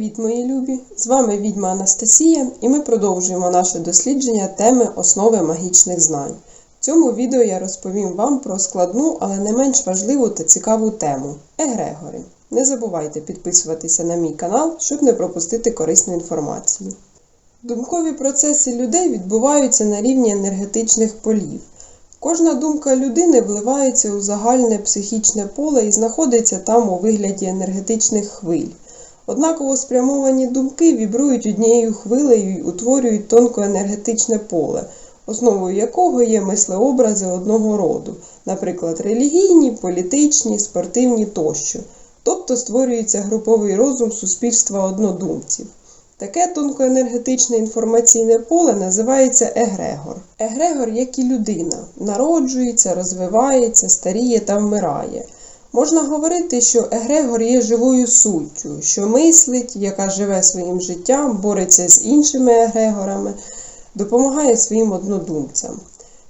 Привіт, мої любі! З вами відьма Анастасія, і ми продовжуємо наше дослідження теми основи магічних знань. В цьому відео я розповім вам про складну, але не менш важливу та цікаву тему егрегори. Не забувайте підписуватися на мій канал, щоб не пропустити корисну інформацію. Думкові процеси людей відбуваються на рівні енергетичних полів. Кожна думка людини вливається у загальне психічне поле і знаходиться там у вигляді енергетичних хвиль. Однаково спрямовані думки вібрують однією хвилею і утворюють тонкоенергетичне поле, основою якого є мислеобрази одного роду, наприклад, релігійні, політичні, спортивні тощо. Тобто створюється груповий розум суспільства однодумців. Таке тонкоенергетичне інформаційне поле називається егрегор. Егрегор, як і людина, народжується, розвивається, старіє та вмирає. Можна говорити, що егрегор є живою суттю, що мислить, яка живе своїм життям, бореться з іншими егрегорами, допомагає своїм однодумцям.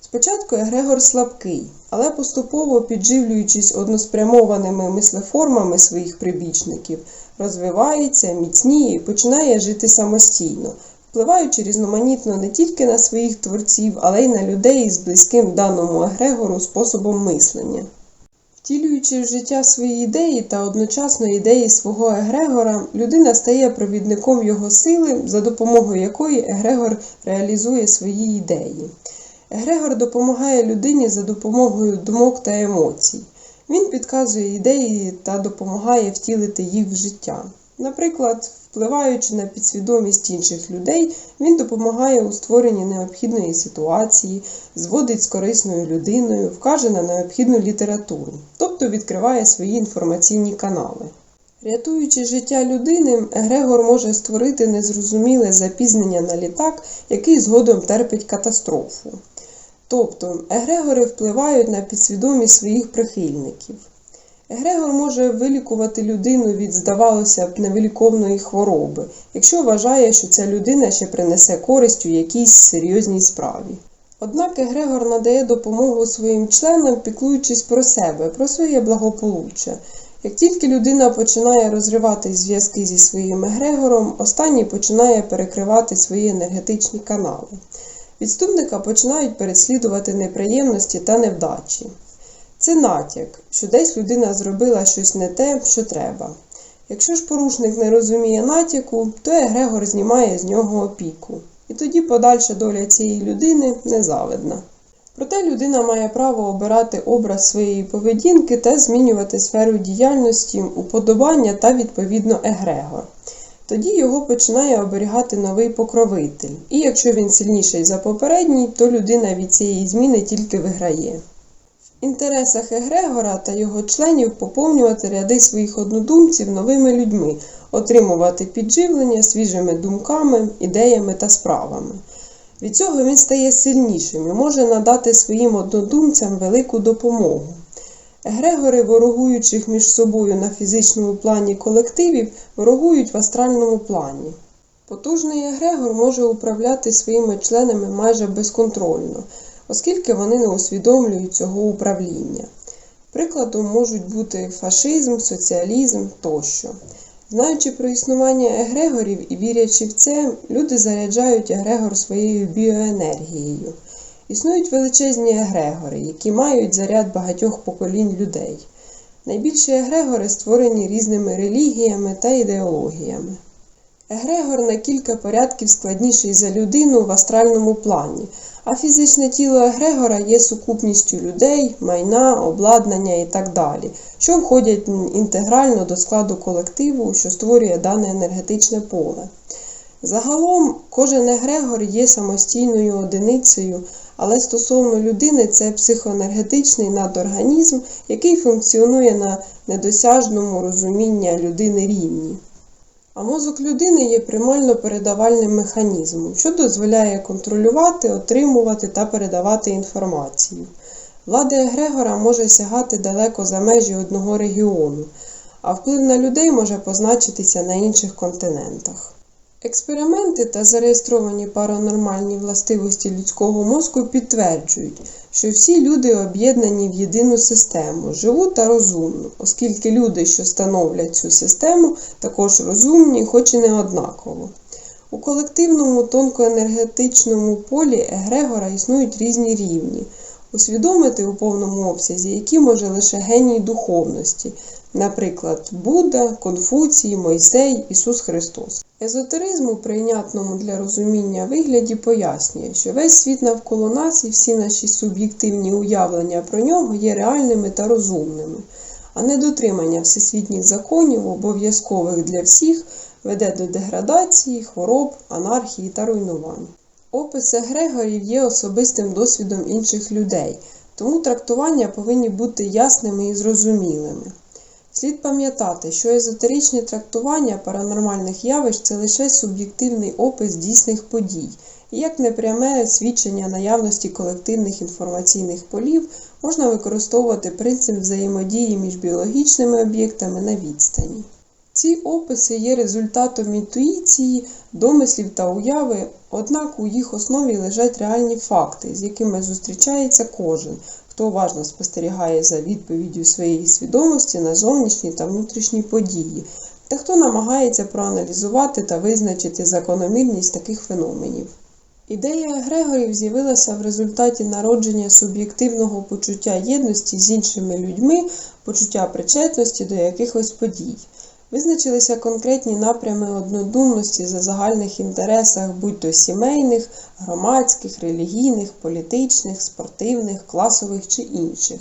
Спочатку егрегор слабкий, але поступово підживлюючись односпрямованими мислеформами своїх прибічників, розвивається, міцніє і починає жити самостійно, впливаючи різноманітно не тільки на своїх творців, але й на людей з близьким даному егрегору способом мислення. Втілюючи в життя свої ідеї та одночасно ідеї свого егрегора, людина стає провідником його сили, за допомогою якої егрегор реалізує свої ідеї. Егрегор допомагає людині за допомогою думок та емоцій. Він підказує ідеї та допомагає втілити їх в життя. Наприклад, впливаючи на підсвідомість інших людей, він допомагає у створенні необхідної ситуації, зводить з корисною людиною, вкаже на необхідну літературу, тобто відкриває свої інформаційні канали. Рятуючи життя людини, Егрегор може створити незрозуміле запізнення на літак, який згодом терпить катастрофу. Тобто, егрегори впливають на підсвідомість своїх прихильників. Егрегор може вилікувати людину від, здавалося б, невиліковної хвороби, якщо вважає, що ця людина ще принесе користь у якійсь серйозній справі. Однак Егрегор надає допомогу своїм членам, піклуючись про себе, про своє благополуччя. Як тільки людина починає розривати зв'язки зі своїм егрегором, останній починає перекривати свої енергетичні канали. Відступника починають переслідувати неприємності та невдачі. Це натяк, що десь людина зробила щось не те, що треба. Якщо ж порушник не розуміє натяку, то Егрегор знімає з нього опіку. І тоді подальша доля цієї людини незавидна. Проте людина має право обирати образ своєї поведінки та змінювати сферу діяльності, уподобання та відповідно Егрегор. Тоді його починає оберігати новий покровитель, і якщо він сильніший за попередній, то людина від цієї зміни тільки виграє. Інтересах Егрегора та його членів поповнювати ряди своїх однодумців новими людьми, отримувати підживлення свіжими думками, ідеями та справами. Від цього він стає сильнішим і може надати своїм однодумцям велику допомогу. Егрегори, ворогуючих між собою на фізичному плані колективів, ворогують в астральному плані. Потужний егрегор може управляти своїми членами майже безконтрольно, оскільки вони не усвідомлюють цього управління. Прикладом можуть бути фашизм, соціалізм тощо. Знаючи про існування егрегорів і вірячи в це, люди заряджають егрегор своєю біоенергією. Існують величезні егрегори, які мають заряд багатьох поколінь людей. Найбільші егрегори створені різними релігіями та ідеологіями. Егрегор на кілька порядків складніший за людину в астральному плані, а фізичне тіло Егрегора є сукупністю людей, майна, обладнання і так далі, що входять інтегрально до складу колективу, що створює дане енергетичне поле. Загалом, кожен егрегор є самостійною одиницею, але стосовно людини це психоенергетичний надорганізм, який функціонує на недосяжному розуміння людини рівні. А мозок людини є примально передавальним механізмом, що дозволяє контролювати, отримувати та передавати інформацію. Влада Егрегора може сягати далеко за межі одного регіону, а вплив на людей може позначитися на інших континентах. Експерименти та зареєстровані паранормальні властивості людського мозку підтверджують, що всі люди об'єднані в єдину систему, живу та розумну, оскільки люди, що становлять цю систему, також розумні, хоч і не однаково. У колективному тонкоенергетичному полі Егрегора існують різні рівні, усвідомити у повному обсязі, які може лише геній духовності, наприклад, Будда, Конфуцій, Мойсей, Ісус Христос. Езотеризм у прийнятному для розуміння вигляді пояснює, що весь світ навколо нас і всі наші суб'єктивні уявлення про нього є реальними та розумними, а недотримання всесвітніх законів, обов'язкових для всіх, веде до деградації, хвороб, анархії та руйнувань. Опис егрегорів є особистим досвідом інших людей, тому трактування повинні бути ясними і зрозумілими. Слід пам'ятати, що езотеричні трактування паранормальних явищ це лише суб'єктивний опис дійсних подій, і як непряме свідчення наявності колективних інформаційних полів можна використовувати принцип взаємодії між біологічними об'єктами на відстані. Ці описи є результатом інтуїції, домислів та уяви, однак у їх основі лежать реальні факти, з якими зустрічається кожен, хто уважно спостерігає за відповіддю своєї свідомості на зовнішні та внутрішні події, та хто намагається проаналізувати та визначити закономірність таких феноменів. Ідея егрегорів з'явилася в результаті народження суб'єктивного почуття єдності з іншими людьми, почуття причетності до якихось подій. Визначилися конкретні напрями однодумності за загальних інтересах, будь то сімейних, громадських, релігійних, політичних, спортивних, класових чи інших.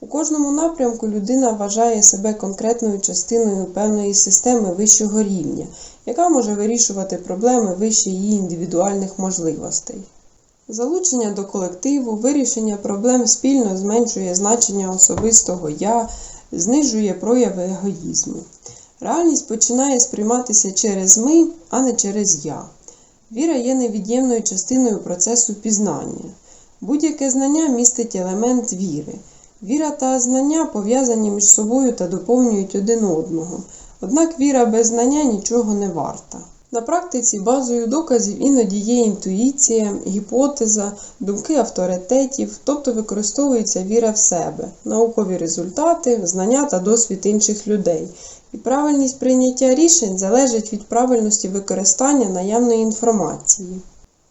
У кожному напрямку людина вважає себе конкретною частиною певної системи вищого рівня, яка може вирішувати проблеми вище її індивідуальних можливостей. Залучення до колективу, вирішення проблем спільно зменшує значення особистого я, знижує прояви егоїзму. Реальність починає сприйматися через ми, а не через я. Віра є невід'ємною частиною процесу пізнання. Будь-яке знання містить елемент віри. Віра та знання пов'язані між собою та доповнюють один одного. Однак віра без знання нічого не варта. На практиці базою доказів іноді є інтуїція, гіпотеза, думки авторитетів, тобто використовується віра в себе, наукові результати, знання та досвід інших людей. І правильність прийняття рішень залежить від правильності використання наявної інформації.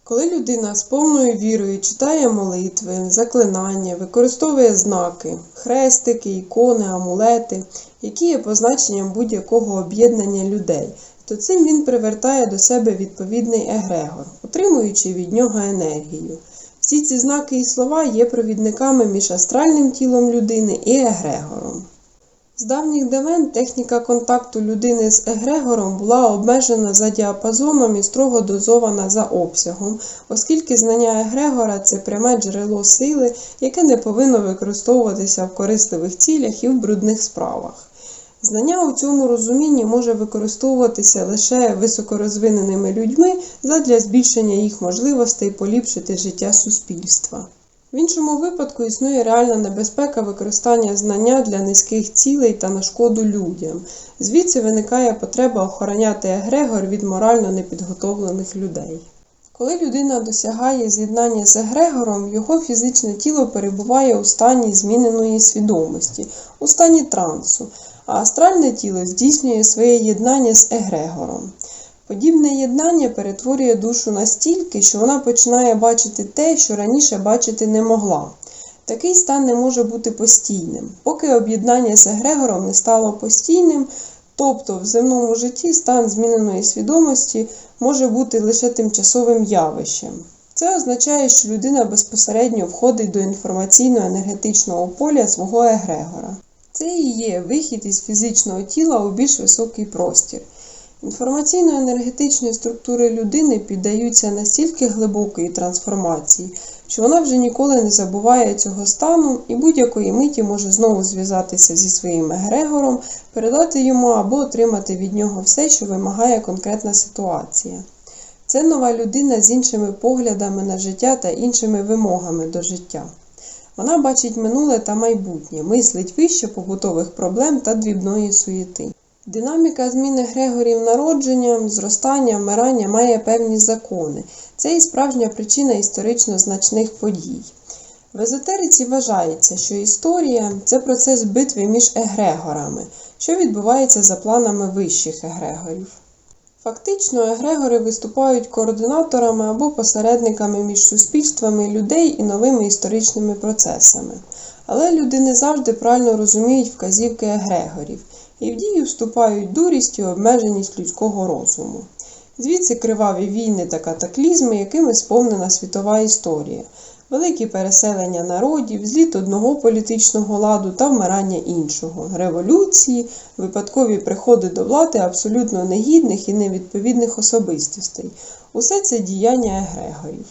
Коли людина з повною вірою читає молитви, заклинання, використовує знаки, хрестики, ікони, амулети, які є позначенням будь-якого об'єднання людей, то цим він привертає до себе відповідний егрегор, отримуючи від нього енергію. Всі ці знаки і слова є провідниками між астральним тілом людини і егрегором. З давніх давен техніка контакту людини з егрегором була обмежена за діапазоном і строго дозована за обсягом, оскільки знання егрегора це пряме джерело сили, яке не повинно використовуватися в корисливих цілях і в брудних справах. Знання у цьому розумінні може використовуватися лише високорозвиненими людьми задля збільшення їх можливостей поліпшити життя суспільства. В іншому випадку існує реальна небезпека використання знання для низьких цілей та на шкоду людям. Звідси виникає потреба охороняти егрегор від морально непідготовлених людей. Коли людина досягає з'єднання з егрегором, його фізичне тіло перебуває у стані зміненої свідомості, у стані трансу, а астральне тіло здійснює своє єднання з егрегором. Подібне єднання перетворює душу настільки, що вона починає бачити те, що раніше бачити не могла. Такий стан не може бути постійним. Поки об'єднання з егрегором не стало постійним, тобто в земному житті стан зміненої свідомості може бути лише тимчасовим явищем. Це означає, що людина безпосередньо входить до інформаційно-енергетичного поля свого егрегора. Це і є вихід із фізичного тіла у більш високий простір. Інформаційно-енергетичні структури людини піддаються настільки глибокої трансформації, що вона вже ніколи не забуває цього стану і будь-якої миті може знову зв'язатися зі своїм егрегором, передати йому або отримати від нього все, що вимагає конкретна ситуація. Це нова людина з іншими поглядами на життя та іншими вимогами до життя. Вона бачить минуле та майбутнє, мислить вище побутових проблем та дрібної суєти. Динаміка зміни Грегорів народження, зростання, вмирання має певні закони. Це і справжня причина історично значних подій. В езотериці вважається, що історія це процес битви між егрегорами, що відбувається за планами вищих егрегорів. Фактично, егрегори виступають координаторами або посередниками між суспільствами людей і новими історичними процесами. Але люди не завжди правильно розуміють вказівки егрегорів, і в дію вступають дурість і обмеженість людського розуму. Звідси криваві війни та катаклізми, якими сповнена світова історія, великі переселення народів, зліт одного політичного ладу та вмирання іншого, революції, випадкові приходи до влади абсолютно негідних і невідповідних особистостей. Усе це діяння егрегорів.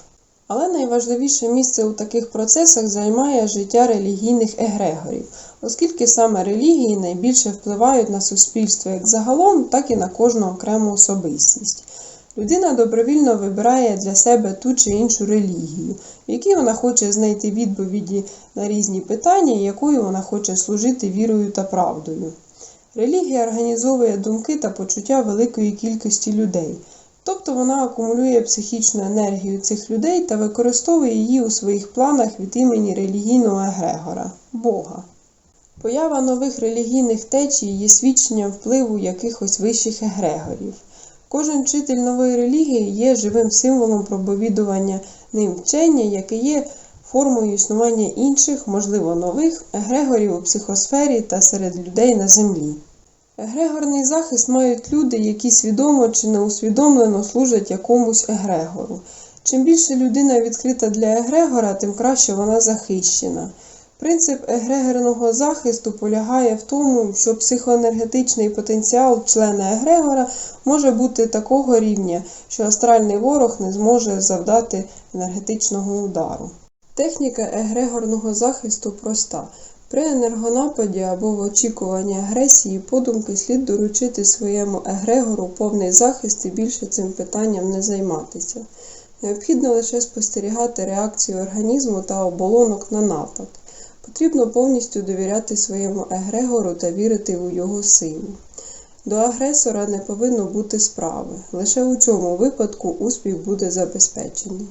Але найважливіше місце у таких процесах займає життя релігійних егрегорів, оскільки саме релігії найбільше впливають на суспільство як загалом, так і на кожну окрему особистість. Людина добровільно вибирає для себе ту чи іншу релігію, в якій вона хоче знайти відповіді на різні питання, якою вона хоче служити вірою та правдою. Релігія організовує думки та почуття великої кількості людей, тобто вона акумулює психічну енергію цих людей та використовує її у своїх планах від імені релігійного егрегора Бога. Поява нових релігійних течій є свідченням впливу якихось вищих егрегорів. Кожен вчитель нової релігії є живим символом проповідування ним вчення, яке є формою існування інших, можливо, нових егрегорів у психосфері та серед людей на землі. Егрегорний захист мають люди, які свідомо чи неусвідомлено служать якомусь егрегору. Чим більше людина відкрита для егрегора, тим краще вона захищена. Принцип егрегорного захисту полягає в тому, що психоенергетичний потенціал члена егрегора може бути такого рівня, що астральний ворог не зможе завдати енергетичного удару. Техніка егрегорного захисту проста. При енергонападі або в очікуванні агресії подумки слід доручити своєму егрегору повний захист і більше цим питанням не займатися. Необхідно лише спостерігати реакцію організму та оболонок на напад. Потрібно повністю довіряти своєму егрегору та вірити у його силу. До агресора не повинно бути справи. Лише у цьому випадку успіх буде забезпечений.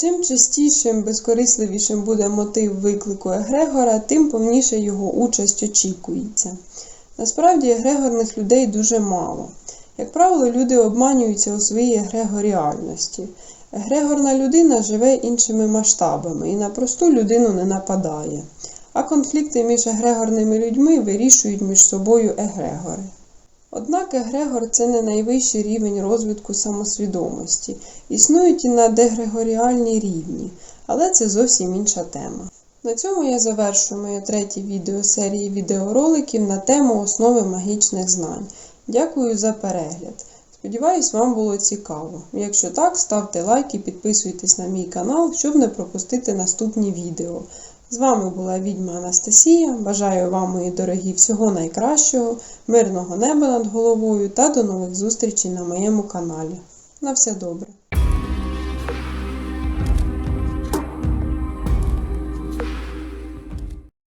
Чим частішим, безкорисливішим буде мотив виклику егрегора, тим повніше його участь очікується. Насправді егрегорних людей дуже мало. Як правило, люди обманюються у своїй егрегоріальності. Егрегорна людина живе іншими масштабами і на просту людину не нападає. А конфлікти між егрегорними людьми вирішують між собою егрегори. Однак егрегор це не найвищий рівень розвитку самосвідомості. Існують і надегрегоріальні рівні, але це зовсім інша тема. На цьому я завершую моє третє відео серії відеороликів на тему основи магічних знань. Дякую за перегляд. Сподіваюсь, вам було цікаво. Якщо так, ставте лайк і підписуйтесь на мій канал, щоб не пропустити наступні відео. З вами була відьма Анастасія. Бажаю вам, мої дорогі, всього найкращого, мирного неба над головою та до нових зустрічей на моєму каналі. На все добре!